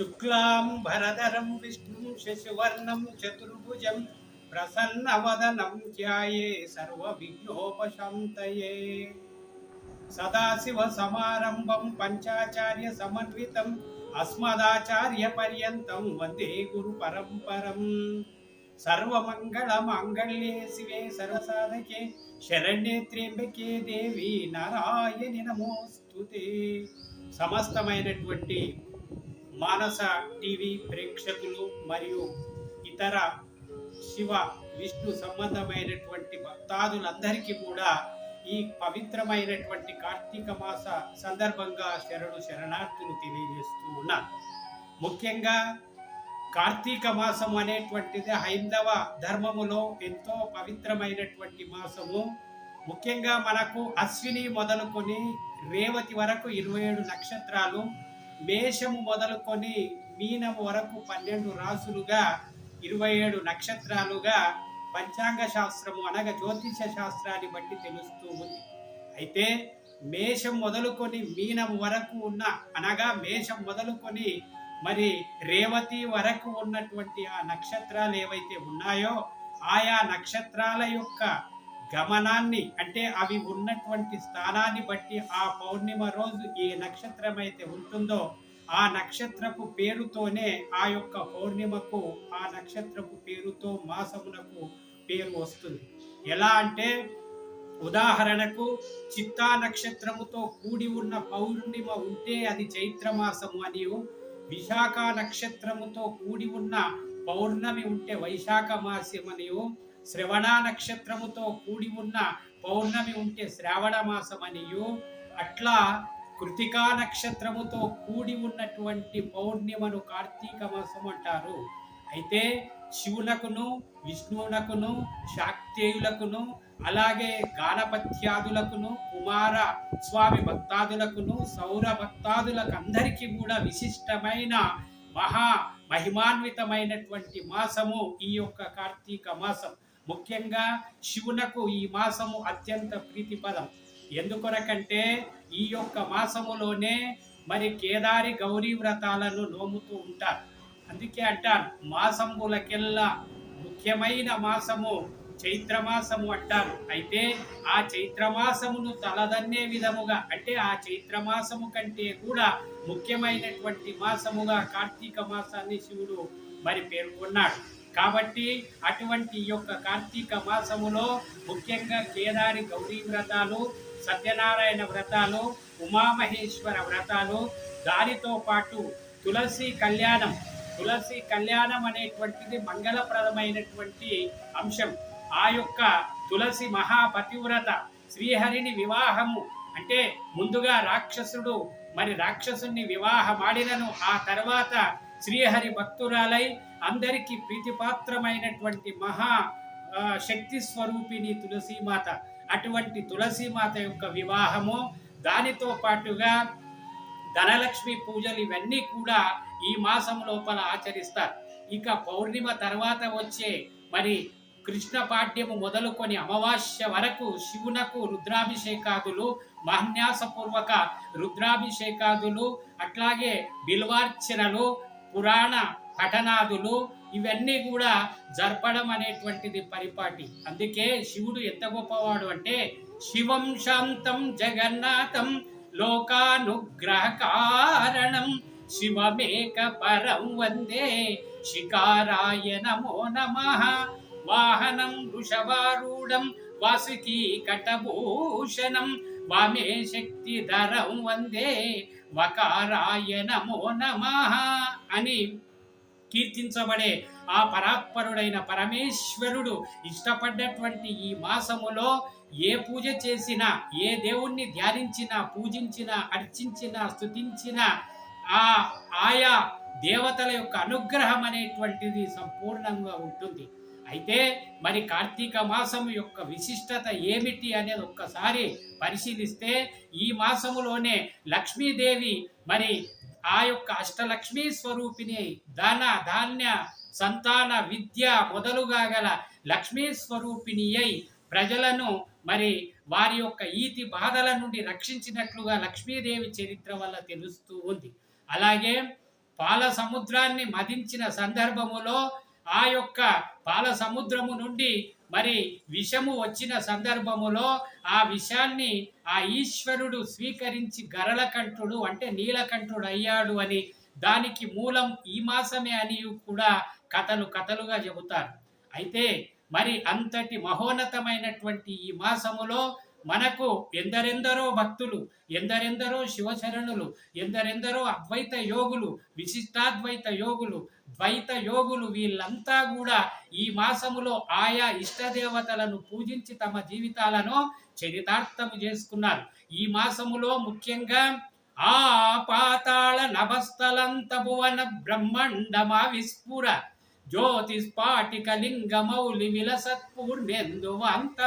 శుక్లాం భరధరం విష్ణుం శశివర్ణం చతుర్భుజం ప్రసన్నవదనం ధ్యాయే సర్వవిఘ్నోపశాంతయే. సదాశివ సమారంభం పంచాచార్య సమన్వితం అస్మదాచార్య పర్యంతం వందే గురు పరంపరం. సర్వమంగళ మాంగళ్యే శివే సర్వసాధకే శరణ్యే త్ర్యంబకే దేవి నారాయణి నమోస్తుతే. సమస్తమైనటువంటి మానస టీవీ ప్రేక్షకులు మరియు ఇతర శివ విష్ణు సంబంధమైనటువంటి భక్తాదులందరికీ కూడా ఈ పవిత్రమైనటువంటి కార్తీక మాస సందర్భంగా శరణు శరణార్థులు తెలియజేస్తూ ఉన్నారు. ముఖ్యంగా కార్తీక మాసం అనేటువంటిది హైందవ ధర్మములో ఎంతో పవిత్రమైనటువంటి మాసము. ముఖ్యంగా మనకు అశ్విని మొదలుకొని రేవతి వరకు ఇరవై ఏడు నక్షత్రాలు మేషము మొదలుకొని మీనము వరకు పన్నెండు రాసులుగా ఇరవై ఏడు నక్షత్రాలుగా పంచాంగ శాస్త్రము అనగా జ్యోతిష శాస్త్రాన్ని బట్టి తెలుస్తూ ఉంది. అయితే మేషం మొదలుకొని మీనం వరకు ఉన్న అనగా మేషం మొదలుకొని మరి రేవతి వరకు ఉన్నటువంటి ఆ నక్షత్రాలు ఏవైతే ఉన్నాయో ఆయా నక్షత్రాల యొక్క గమనాన్ని అంటే అవి ఉన్నటువంటి స్థానాన్ని బట్టి ఆ పౌర్ణిమ రోజు ఏ నక్షత్రం అయితే ఉంటుందో ఆ నక్షత్రపు పేరుతోనే ఆ యొక్క పౌర్ణిమకు ఆ నక్షత్రపు పేరుతో మాసమునకు పేరు వస్తుంది. ఎలా అంటే ఉదాహరణకు చిత్తా నక్షత్రముతో కూడి ఉన్న పౌర్ణిమ ఉంటే అది చైత్రమాసము అనియు విశాఖ నక్షత్రముతో కూడి ఉన్న పౌర్ణమి ఉంటే వైశాఖ మాసమనియు శ్రవణ నక్షత్రముతో కూడి ఉన్న పౌర్ణమి ఉంటే శ్రావణ మాసమనియు అట్లా కృతికా నక్షత్రముతో కూడి ఉన్నటువంటి పౌర్ణిమను కార్తీక మాసం అంటారు. అయితే శివునకును విష్ణువునకును శాక్తేయులకును అలాగే గానపత్యాదులకును కుమార స్వామి భక్తాదులకును సౌర భక్తాదులకు అందరికీ కూడా విశిష్టమైన మహా మహిమాన్వితమైనటువంటి మాసము ఈ యొక్క కార్తీక మాసం. ముఖ్యంగా శివునకు ఈ మాసము అత్యంత ప్రీతిపదం. ఎందుకొరకంటే ఈ యొక్క మాసములోనే మరి కేదారి గౌరీ వ్రతాలను నోముతూ ఉంటారు. అందుకే అంటారు మాసములకెల్లా ముఖ్యమైన మాసము చైత్రమాసము అంటారు. అయితే ఆ చైత్రమాసమును తలదన్నే విధముగా అంటే ఆ చైత్రమాసము కంటే కూడా ముఖ్యమైనటువంటి మాసముగా కార్తీక మాసాన్ని శివుడు మరి పేర్కొన్నాడు. కాబట్టి అటువంటి యొక్క కార్తీక మాసములో ముఖ్యంగా కేదారి గౌరీ వ్రతాలు సత్యనారాయణ వ్రతాలు ఉమామహేశ్వర వ్రతాలు దానితో పాటు తులసి కళ్యాణం. తులసి కళ్యాణం అనేటువంటిది మంగళప్రదమైనటువంటి అంశం. ఆ యొక్క తులసి మహాపతివ్రత శ్రీహరిని వివాహము అంటే ముందుగా రాక్షసుడు మరి రాక్షసుని వివాహమాడినను ఆ తర్వాత శ్రీహరి భక్తురాలై అందరికీ ప్రీతిపాత్రమైనటువంటి మహా శక్తి స్వరూపిణి తులసీమాత. అటువంటి తులసీమాత యొక్క వివాహము దానితో పాటుగా ధనలక్ష్మి పూజలు ఇవన్నీ కూడా ఈ మాసం లోపల ఆచరిస్తారు. ఇక పౌర్ణిమ తర్వాత వచ్చే మరి కృష్ణ పాఠ్యము మొదలుకొని అమావాస్య వరకు శివునకు రుద్రాభిషేకాదులు మహన్యాసపూర్వక రుద్రాభిషేకాదులు అట్లాగే బిల్వార్చనలు పురాణ పఠనాదులు ఇవన్నీ కూడా జరపడం అనేటువంటిది పరిపాటి. అందుకే శివుడు ఎంత గొప్పవాడు అంటే శివం శాంతం జగన్నాథం లోకానుగ్రహ కారణం శివమేక పరం వందే శికారాయ నమో నమః. వాహనం వృషవారూఢం వాసుకీ కటభూషణం వామే శక్తిధరం వందే వకారాయ నమో నమ అని కీర్తించబడే ఆ పరాత్పరుడైన పరమేశ్వరుడు ఇష్టపడ్డటువంటి ఈ మాసములో ఏ పూజ చేసినా ఏ దేవుణ్ణి ధ్యానించినా పూజించినా అర్చించినా స్థుతించినా ఆ ఆయా దేవతల యొక్క అనుగ్రహం అనేటువంటిది సంపూర్ణంగా ఉంటుంది. అయితే మరి కార్తీక మాసం యొక్క విశిష్టత ఏమిటి అనేది ఒక్కసారి పరిశీలిస్తే ఈ మాసములోనే లక్ష్మీదేవి మరి ఆ యొక్క అష్టలక్ష్మీ స్వరూపిణి ధన ధాన్య సంతాన విద్య మొదలుగా గల లక్ష్మీ స్వరూపిణి అయి ప్రజలను మరి వారి యొక్క ఈతి బాధల నుండి రక్షించినట్లుగా లక్ష్మీదేవి చరిత్ర వల్ల తెలుస్తూ ఉంది. అలాగే పాల సముద్రాన్ని మదించిన సందర్భములో ఆ యొక్క పాల సముద్రము నుండి మరి విషము వచ్చిన సందర్భములో ఆ విషాన్ని ఆ ఈశ్వరుడు స్వీకరించి గరళకంఠుడు అంటే నీలకంఠుడు అయ్యాడు అని దానికి మూలం ఈ మాసమే అని కూడా కథలు కథలుగా చెబుతారు. అయితే మరి అంతటి మహోన్నతమైనటువంటి ఈ మాసములో మనకు ఎందరెందరో భక్తులు ఎందరెందరో శివశరణులు ఎందరెందరో అద్వైత యోగులు విశిష్టాద్వైత యోగులు ద్వైత యోగులు వీళ్ళంతా కూడా ఈ మాసములో ఆయా ఇష్టదేవతలను పూజించి తమ జీవితాలను చరితార్థము చేసుకున్నారు. ఈ మాసములో ముఖ్యంగా ఆ పాతాళ నభస్థలంత భువన బ్రహ్మండమా విస్ఫుర జ్యోతిస్పాటిక లింగమౌలి విలసత్పూర్ణెందు అంత